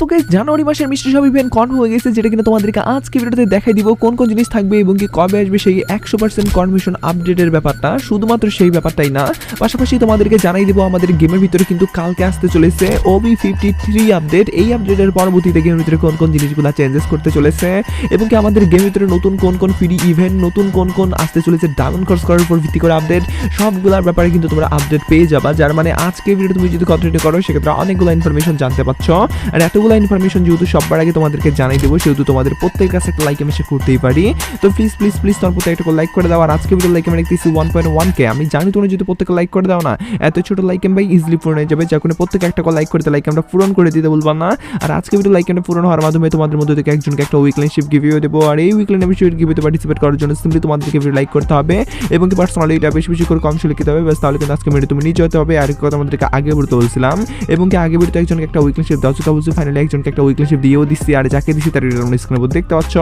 So guys জানুয়ারি মাসের মিষ্টি সব ইভেন্ট কনফার্ম হয়ে গেছে, যেটা কিনা তোমাদেরকে আজকে ভিডিওতে দেখাই দিব কোন কোন জিনিস থাকবে এবং কি কবে আসবে সেই একশো পার্সেন্ট কনফার্মেশন আপডেটের ব্যাপারটা। শুধুমাত্র সেই ব্যাপারটাই না, পাশাপাশি তোমাদেরকে জানাই দিব আমাদের গেমের ভিতরে কিন্তু কালকে আসতে চলেছে ওবি ফিফটি থ্রি আপডেট এই আপডেটের পরবর্তীতে গেমের ভিতরে কোন কোন জিনিসগুলো চেঞ্জেস করতে চলেছে এবং কি আমাদের গেমের ভিতরে নতুন কোন কোন ফ্রি ইভেন্ট নতুন কোন কোন আসতে চলেছে ডায়মন্ড কোর্স করার উপর ভিত্তি করে আপডেট সবগুলোর ব্যাপারে কিন্তু তোমরা আপডেট পেয়ে যাবা, যার মানে আজকে ভিডিও তুমি যদি কন্টিনিউ করো, সেক্ষেত্রে অনেকগুলো ইনফরমেশন জানতে পারছ। আর এতগুলো ইনফরমেশন যেহেতু সবার আগে তোমাদেরকে জানাই দেবো, সেহেতু তোমাদের প্রত্যেকের কাছে একটা লাইক আমি সে করতেই পারি। তো প্লিজ প্লিজ প্লিজ তোমার প্রত্যেক একটা লাইক করে দাও। আর আজকে ভিডিও লাইক আমি দেখতেছি ওয়ান পয়েন্ট ওয়ান কে আমি জানি তুমি যদি প্রত্যেকে লাইক করে দাও না, এত ছোট লাইক এম ভাই ইজিলি পূরণ হয়ে যাবে। যখন প্রত্যেকে একটা লাইক করতে লাইক আমরা পূরণ করে দিতে বলব না। আর আজকে ভিডিও লাইক আমরা পূরণ হওয়ার মাধ্যমে তোমাদের মধ্যে থেকে একজনকে একটা উইকলিনশিপ গিভিও দেবো। আর এই উইকলি মেম্বারশিপ গিভিতে পার্টিসিপেট করার জন্য সিম্পলি তোমাদেরকে ভিডিও লাইক করতে হবে। এবং কি পার্সোনালি এটা বেশি বেশি করে কম লিখতে হবে। ব্যাস, তাহলে কিন্তু আজকে ভিডিও তুমি নিচে হতে হবে। আর কথা আমাদেরকে আগে বলতে বলছিলাম। এবং কি আগে ভিডিওতে একজনকে একটা উইকলিনশিপ দেওয়া হচ্ছে অবশ্যই ফাইনালি একজনকে একটা উইকলিনশিপ দিয়েও দিচ্ছি, আর যাকে দিচ্ছি তার স্ক্রিনের উপর দেখতে পাচ্ছ।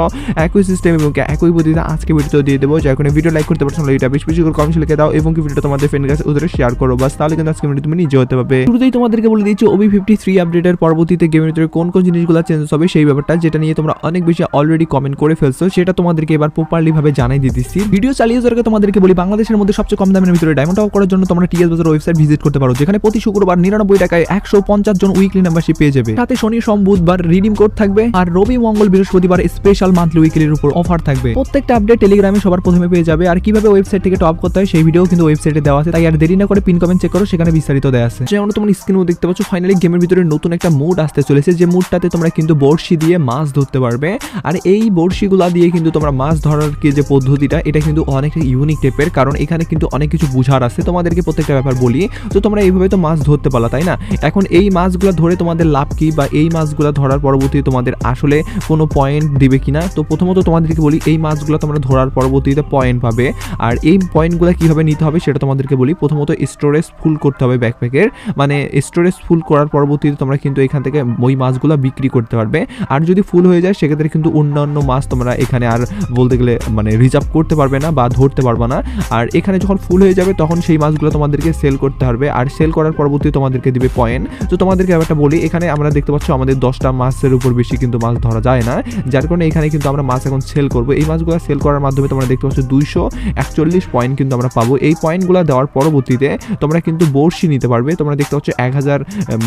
একই সিস্টেম এবং একই পদ্ধতিতে আজকে ভিডিও দিয়ে দেবো। যখন ভিডিও লাইক করতে পারছ এটা বেশি বেশি করে কম লিখে দাও এবং কি ভিডিওটা তোমাদের ফ্রেন্ড কাছে ওদের শেয়ার করো। বাস, তাহলে কিন্তু আজকে ভিডিও তুমি নিজে হতে পারবে। শুরুতেই তোমাদেরকে বলে দিচ্ছি ওবি ফিফটি থ্রি আপডেটের পরবর্তীতে গেমের ভিতরে কোন কোন জিনিসগুলো চেঞ্জ হবে সেই ব্যাপারটা, যেটা নিয়ে তোমরা অনেক বেশি অলরেডি কমেন্ট করে ফেলছো, সেটা তোমাদেরকে এবার প্রপারলি ভাবে জানাই দিয়ে দিচ্ছি। ভিডিও চালিয়ে যাওয়ার তোমাদেরকে বলি, বাংলাদেশের মধ্যে সবচেয়ে কম দামের ভিতরে ডায়মন্ড অফ করার জন্য তোমরা টিএস বাজার ওয়েবসাইট ভিজিট করতে পারো, যেখানে প্রতি শুক্রবার নিরানব্বই টাকায় একশো পঞ্চাশ জন উইকলি মেম্বারশিপ পেয়ে যাবে। সাথে শনি সোম বুধবার রিডিম কোড থাকবে। আর রবি মঙ্গল বৃহস্পতিবার স্পেশাল মান্থলি উইকলির উপর অফার থাকবে। প্রত্যেকটা আপডেট টেলিগ্রামে সবার প্রথমে পেয়ে যাবে। আর কীভাবে ওয়েবসাইট থেকে টপ করতে হয় সেই ভিডিও কিন্তু ওয়েবসাইটে দেওয়া আছে। তাই আর দেরি না করে পিন কমেন্ট চেক করো, সেখানে বিস্তারিত দেওয়া আছে। যেমন তোমরা স্ক্রিনেও দেখতে পাচ্ছ ফাইনালি গেমের ভিতরে নতুন একটা মুড আসতে চলেছে। যে মুডটাতে তোমরা কিন্তু বড়শি দিয়ে মাছ ধরতে পারবে। আর এই বড়শিগুলা দিয়ে কিন্তু তোমরা মাছ ধরার কি যে পদ্ধতিটা, এটা কিন্তু অনেক ইউনিক টাইপের কারণ এখানে কিন্তু অনেক কিছু বুঝার আছে। তোমাদেরকে প্রত্যেকটা ব্যাপার বলি। তো তোমরা এইভাবে তো মাছ ধরতে পারলা, তাই না? এখন এই মাছগুলো ধরে তোমাদের লাভ কি? বা এই মাছগুলো ধরার পরবর্তীতে তোমাদের আসলে কোনো পয়েন্ট দিবে কিনা? তো প্রথমত তোমাদেরকে বলি, এই মাছগুলো তোমরা ধরার পরবর্তীতে পয়েন্ট পাবে। আর এই পয়েন্টগুলো কীভাবে নিতে হবে সেটা তোমাদেরকে বলি, প্রথমত স্টোরেজ ফুল করতে হবে ব্যাকপ্যাকের মানে স্টোরেজ ফুল করার পরবর্তীতে তোমরা কিন্তু এখান থেকে ওই মাছগুলো বিক্রি করতে পারবে। আর যদি ফুল হয়ে যায়, সেক্ষেত্রে কিন্তু অন্যান্য মাছ তোমরা এখানে আর বলতে গেলে মানে রিজার্ভ করতে পারবে না বা ধরতে পারবে না। আর এখানে যখন ফুল হয়ে যাবে, তখন সেই মাছগুলো তোমাদেরকে সেল করতে পারবে আর সেল করার পরবর্তীতে তোমাদেরকে দিবে পয়েন্ট তো তোমাদেরকে একটা বলি, এখানে আমরা দেখতে পাচ্ছ আমাদের দশটা মাছের উপর বেশি কিন্তু মাছ ধরা যায় না। যার কারণে এখানে কিন্তু আমরা মাছ এখন সেল করব। এই মাছগুলো সেল করার মাধ্যমে তোমরা দেখতে পাচ্ছ দুইশো একচল্লিশ পয়েন্ট কিন্তু আমরা পাবো। এই পয়েন্টগুলো দেওয়ার পরবর্তীতে তোমরা কিন্তু বড়শি নিতে পারবে। তোমরা দেখতে পাচ্ছ এক হাজার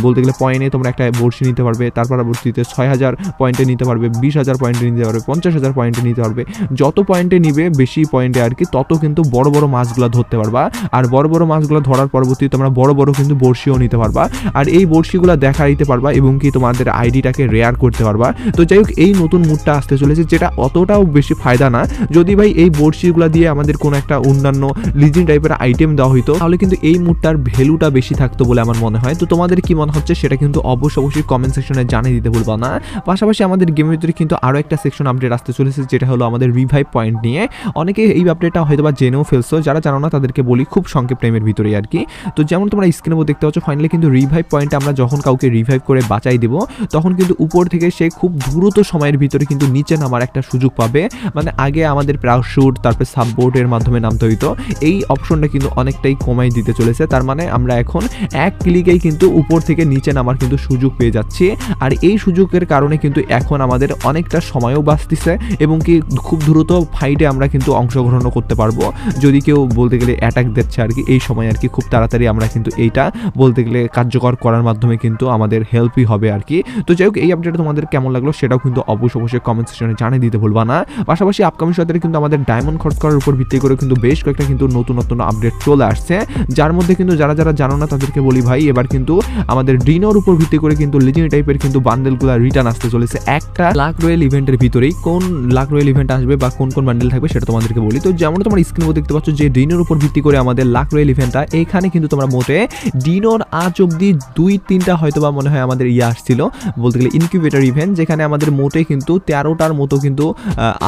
বলতে গেলে পয়েন্টে তোমরা একটা বড়শি নিতে পারবে। তার পরবর্তীতে ছয় হাজার পয়েন্টে নিতে পারবে, বিশ হাজার পয়েন্টে নিতে পারবে, পঞ্চাশ হাজার পয়েন্টে নিতে পারবে। যত পয়েন্টে নিবে বেশি পয়েন্টে আর কি, তত কিন্তু বড় বড় মাছগুলো ধরতে পারবা। আর বড় বড় মাছগুলো ধরার পরবর্তীতে তোমরা বড় বড় কিন্তু বড়শিও নিতে পারবা। আর এই বড়শিগুলো দেখা দিতে পারবা এবং কি তোমাদের আইডিটাকে রেয়ার করতে পারবা। তো যাই হোক এই নতুন মুডটা আসতে চলেছে, যেটা অতটাও বেশি ফায়দা না। যদি ভাই এই বড়শিগুলো দিয়ে আমাদের কোনো একটা অন্যান্য লিজিং টাইপের আইটেম দেওয়া হইতো, তাহলে কিন্তু এই মুডটার ভ্যালুটা বেশি থাকতো বলে আমার মনে হয়। তো তোমাদের কি মনে হচ্ছে, সেটা কিন্তু অবশ্যই অবশ্যই কমেন্ট সেকশনে জানিয়ে দিতে ভুলবা না। পাশাপাশি আমাদের গেমের ভিতরে কিন্তু আরও একটা সেকশন আপডেট আসতে চলেছে, যেটা হলো আমাদের রিভাইভ পয়েন্ট নিয়ে। অনেকে এই আপডেটটা হয়তো বা জেনেও ফেলছো, যারা জানো না, তাদেরকে বলি খুব সংক্ষেপ টাইমের ভিতরে আর কি। তো যেমন তোমরা স্ক্রিনে দেখতে পাচ্ছ ফাইনালি কিন্তু রিভাইভ পয়েন্টে আমরা যখন কাউকে রিভাইভ করে বাঁচাই দেবো তখন কিন্তু উপর থেকে সে খুব দ্রুত সময়ের ভিতরে কিন্তু নিচে নামার একটা সুযোগ পাবে। মানে আগে আমাদের প্যারাশুট তারপর সাববোর্ডের মাধ্যমে নামতে হইতো। এই অপশনটা কিন্তু অনেকটাই কমাই দিতে চলেছে। তার মানে আমরা এখন এক ক্লিকেই কিন্তু উপর থেকে নিচে নামার কিন্তু সুযোগ পেয়ে যাচ্ছি। আর এই সুযোগের কারণে কিন্তু এখন আমাদের অনেকটা সময়ও বাঁচতেছে এবং কি খুব দ্রুত ফাইটে আমরা কিন্তু অংশগ্রহণও করতে পারব। যদি কেউ বলতে গেলে অ্যাটাক দিচ্ছে আর কি, এই সময় আর কি খুব তাড়াতাড়ি আমরা কিন্তু এইটা বলতে গেলে কার্যকর করার মাধ্যমে কিন্তু আমাদের হেল্পই হবে আর কি। তো যাই হোক, এই আপডেটটা তোমাদের কেমন লাগল সেটাও কিন্তু অবশ্যই অবশ্যই কমেন্ট সেকশনে জানিয়ে দিতে ভুলবা না। পাশাপাশি আপকামিং সাথে কিন্তু আমাদের ডায়মন্ড খরচ করার উপর ভিত্তি করে কিন্তু বেশ কয়েকটা কিন্তু নতুন নতুন আপডেট চলে আসছে। যার মধ্যে কিন্তু যারা যারা জানো না তাদেরকে বলি ভাই, এবার কিন্তু আমাদের ডিনোর উপর ভিত্তি করে কিন্তু লিজেন্ড টাইপের কিন্তু বান্ডেলগুলো রিটার্ন আসতে চলেছে। একটা লাখ রয়েল ইভেন্টের ভিতরেই কোন লাখ রয়েল ইভেন্ট আসবে বা কোন কোন বান্ডেল থাকবে সেটা তোমাদেরকে বলি। তো যেমন তোমার স্ক্রিনে দেখতে পাচ্ছ যে ডিনোর উপর ভিত্তি করে আমাদের লাখ রয়েল ইভেন্টটা এখানে কিন্তু তোমরা মোটে ডিনোর আজ অব্দি দুই, তিনটা হয়তো বা মনে হয় আমাদের ইয়ে আসছিল। বলতে গেলে ইনকিউবেটার ইভেন্ট যেখানে আমাদের মোটে কিন্তু তেরোটার মতো কিন্তু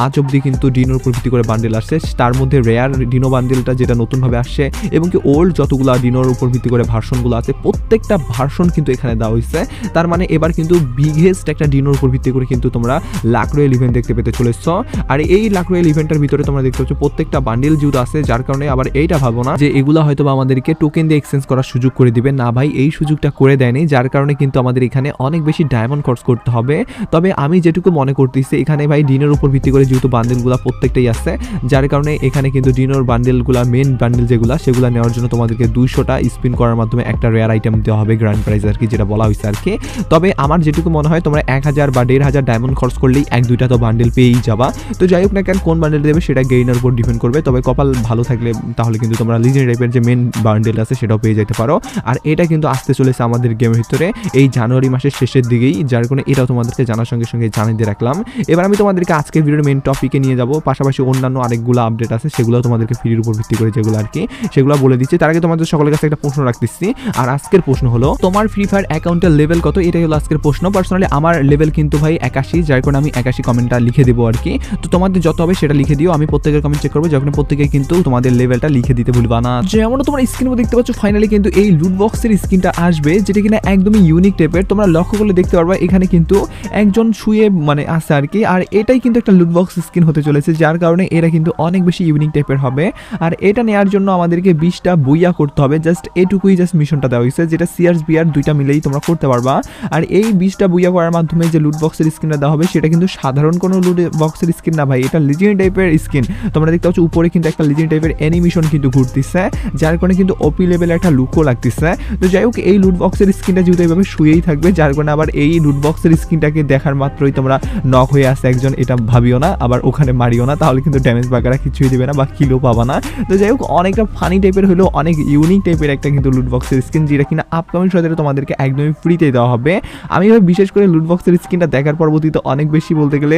আজ অব্দি কিন্তু ডিনোর উপর ভিত্তি করে বান্ডেল আসছে। তার মধ্যে রেয়ার ডিনো বান্ডেলটা যেটা নতুনভাবে আসছে, এবং কি ওল্ড যতগুলো ডিনোর উপর ভিত্তি করে ভার্সনগুলো আছে, প্রত্যেকটা ভার্সন কিন্তু এখানে দেওয়া হয়েছে। তার মানে এবার কিন্তু বিগেস্ট একটা ডিনোর উপর ভিত্তি করে কিন্তু তোমরা লাখ রয়েল ইভেন্ট দেখতে পেতে চলেছ। আর এই লাখ রয়েল ইভেন্টের ভিতরে তোমরা দেখতে পাচ্ছ, প্রত্যেকটা বান্ডেল যেহেতু আছে, যার কারণে আবার এইটা ভাবো না যে এগুলো হয়তো আমাদেরকে টোকেন দিয়ে এক্সচেঞ্জ করার সুযোগ করে দিবে। না ভাই, এই সুযোগটা করে দেয়নি, যার কারণে কিন্তু আমাদের এখানে অনেক বেশি ডায়মন্ড খরচ করতে হবে। তবে আমি যেটুকু মনে করতেছি, এখানে ভাই ডিনের উপর ভিত্তি করে যেহেতু বান্ডেলগুলো প্রত্যেকটাই আছে, যার কারণে এখানে কিন্তু ডিনোর বান্ডেলগুলো মেন বান্ডেল যেগুলো, সেগুলো নেওয়ার জন্য তোমাদেরকে দুইশোটা স্পিন করার মাধ্যমে একটা রেয়ার আইটেম দেওয়া হবে গ্র্যান্ড প্রাইজ আর কি, যেটা বলা হয়েছে আর কি। তবে আমার যেটুকু মনে হয়, তোমরা এক হাজার বা দেড় হাজার ডায়মন্ড খরচ করলেই এক দুইটা তো বান্ডেল পেয়েই যাবা। তো যাই হোক না কেন, কোন বান্ডেল দেবে সেটা গেইনার উপর ডিপেন্ড করবে। তবে কপাল ভালো থাকলে তাহলে কিন্তু তোমরা লিজেন্ড টাইপের যে মেন বান্ডেল আছে, সেটাও পেয়ে যেতে পারো। আর এটা কিন্তু আসতে চলেছে আমাদের গেমের ভিতরে। এই জানুয়ারি মাসের শেষের দিকেই, যার কারণে এটাও তোমাদেরকে জানার সঙ্গে সঙ্গে জানিয়ে দিয়ে রাখলাম। এবার আমি তোমাদেরকে আজকের ভিডিওর মেন টপিকে নিয়ে যাব। পাশাপাশি অন্যান্য আরেকগুলো আপডেট আছে সেগুলো তোমাদেরকে ফ্রির উপর ভিত্তি করে যেগুলো আর কি, সেগুলো বলে দিচ্ছি। তার আগে তোমাদের সকলের কাছে একটা প্রশ্ন রাখতেছি। আর আজকের প্রশ্ন হলো, তোমার ফ্রি ফায়ার অ্যাকাউন্টের লেভেল কত? এটাই হলো আজকের প্রশ্ন। পার্সোনালি আমার লেভেল কিন্তু ভাই একাশি, যার কারণে আমি একাশি কমেন্টটা লিখে দেবো আর কি। তো তোমাদের যত হবে সেটা লিখে দিও, আমি প্রত্যেকের কমেন্ট চেক করব। যখন প্রত্যেকে কিন্তু তোমাদের লেভেলটা লিখে দিতে ভুলবা না। যেমন তোমরা স্ক্রিনে দেখতে পাচ্ছ ফাইনালি কিন্তু এই লুট বক্সের স্ক্রিনটা আসবে, যেটা কিনা একদমই ইউনিক টাইপের তোমরা লক্ষ্য করলে দেখতে পারবা, এখানে কিন্তু একজন শুয়ে মানে আছে আর কি। আর এটাই কিন্তু একটা লুট বক্স স্ক্রিন হতে চলেছে, যার কারণে এরা কিন্তু অনেক বেশি ইউনিক টাইপের হবে। আর এটা নেওয়ার জন্য আমাদেরকে বিশটা বইয়া করতে হবে। জাস্ট এটুকুই জাস্ট মিশনটা দেওয়া হয়েছে, যেটা সিআরস বিআর দুইটা মিলেই তোমরা করতে পারবা। আর এই বিশটা বইয়া করার মাধ্যমে যে লুট বক্সের স্ক্রিনটা দেওয়া হবে, সেটা কিন্তু সাধারণ কোনো লুট বক্সের স্ক্রিন না ভাই, এটা লিজেন্ড টাইপের স্ক্রিন তোমরা দেখতে পাচ্ছ, উপরে কিন্তু একটা লিজেন্ড টাইপের অ্যানিমেশন কিন্তু ঘুরতেছে, যার কারণে কিন্তু ওপি লেভেলে একটা লুকও লাগতেছে। তো যাই হোক, এই লুট বক্সের স্ক্রিনটা যেহেতু এইভাবে শুয়েই থাকবে, যার কারণে আবার এই লুট বক্সের স্ক্রিনটাকে দেখার মাত্রই তোমরা নক হয়ে আসে একজন, এটা ভাবিও না। আবার ওখানে মারিও না, তাহলে কিন্তু ড্যামেজ বাগারা কিছুই দেবে না বা কিলো পাবা না। তো যাই হোক, অনেকটা ফানি টাইপের হলেও অনেক ইউনিক টাইপের একটা কিন্তু লুট বক্সের স্ক্রিন যেটা কিনা আপকামিং সদের তোমাদেরকে একদমই ফ্রিতে দেওয়া হবে। আমি এবার বিশেষ করে লুট বক্সের স্ক্রিনটা দেখার পরবর্তীতে অনেক বেশি বলতে গেলে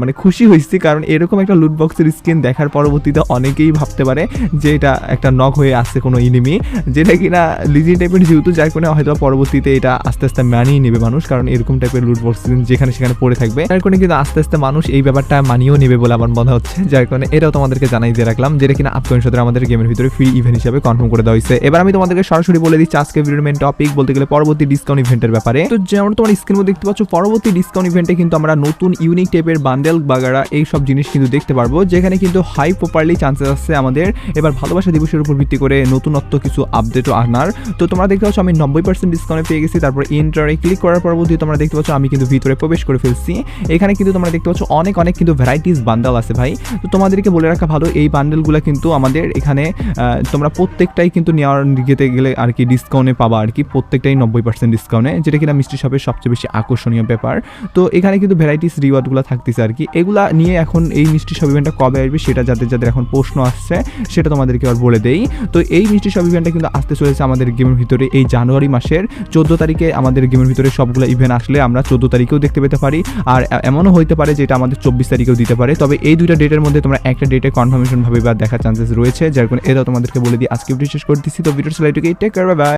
মানে খুশি হয়েছি, কারণ এরকম একটা লুট বক্সের স্ক্রিন দেখার পরবর্তীতে অনেকেই ভাবতে পারে যে এটা একটা নক হয়ে আসছে কোনো ইনিমি যেটা কিনা লিজি টাইপের যেহেতু, যার কারণে হয়তো পরবর্তীতে এটা আস্তে আস্তে মানিয়ে নেবে মানুষ, কারণ এরকম টাইপের লুট বক্স যেখানে সেখানে পড়ে থাকবে। যার কারণে কিন্তু আস্তে আস্তে মানুষ এই ব্যাপারটা মানিয়েও নেবে বলে আমার মনে হচ্ছে। যার কারণে এটাও তোমাদেরকে জানাই দিয়ে রাখলাম, যেটা কিনা আপকামিং সাথে আমাদের গেমের ভিতরে ফ্রি ইভেন্ট হিসাবে কনফার্ম করে দেওয়া হয়েছে। এবার আমি তোমাদেরকে সরাসরি বলে দিচ্ছি, আজকে ভিডিওর মেন টপিক বলতে গেলে পরবর্তী ডিসকাউন্ট ইভেন্টের ব্যাপারে। তো যেমন তোমার স্ক্রিন মধ্যে দেখতে পাচ্ছ, পরবর্তী ডিসকাউন্ট ইভেন্টে কিন্তু আমরা নতুন ইউনিক টাইপের বান্ডেল বাগারা এই সব জিনিস কিন্তু দেখতে পারব, যেখানে কিন্তু হাই প্রপারলি চান্সেস আছে আমাদের। এবার ভালোবাসা দিবসের উপর ভিত্তি করে নতুনত্ব কিছু আপডেটও আনার। তো তোমরা দেখতে পাচ্ছ, আমি নব্বই পার্সেন্ট ডিসকাউন্টে পেয়ে গেছি, তারপর ইন্টারে ক্লিক করার পরবর্তী তোমরা দেখতে পাচ্ছ, আমি কিন্তু ভিতরে প্রবেশ করে ফেলছি। এখানে কিন্তু তোমরা দেখতে পাচ্ছ, অনেক অনেক কিন্তু ভ্যারাইটিস বান্ডেল আছে ভাই। তো তোমাদেরকে বলে রাখা ভালো, এই বান্ডেলগুলো কিন্তু আমাদের এখানে তোমরা প্রত্যেকটাই কিন্তু নেওয়ার দিকে গেলে আর কি ডিসকাউন্টে পাবা আর কি, প্রত্যেকটাই নব্বই পার্সেন্ট ডিসকাউন্টে যেটা কিনা মিষ্টি শপের সবচেয়ে বেশি আকর্ষণীয় ব্যাপার। তো এখানে কিন্তু ভ্যারাইটিস রিওয়ার্ডগুলো থাকতেছে আর কি। এগুলা নিয়ে এখন এই মিষ্টি শপ ইভেন্টটা কবে আসবে, সেটা যাদের যাদের এখন প্রশ্ন আসছে, সেটা তোমাদেরকে আর বলে দেই। তো এই মিষ্টি শপ ইভেন্টটা কিন্তু আসতে চলেছে আমাদের গেমের ভিতরে এই জানুয়ারি মাসের, চোদ্দ তারিখে আমাদের গেমের ভিতরে সবগুলো ইভেন্ট আসলে আমরা চোদ্দ তারিখেও দেখতে পেতে পারি। আর এমনও হইতে পারে যে এটা আমাদের চব্বিশ তারিখেও দিতে পারে। তবে এই দুইটা ডেটের মধ্যে তোমরা একটা ডেটে কনফার্মেশন ভাবে বা দেখার চান্সেস রয়েছে। যার কারণে এটা তোমাদেরকে বলে দিই আজকে ভিডিও শেষ করে দিচ্ছি। তো ভিডিও স্লাইডকে টেক বাই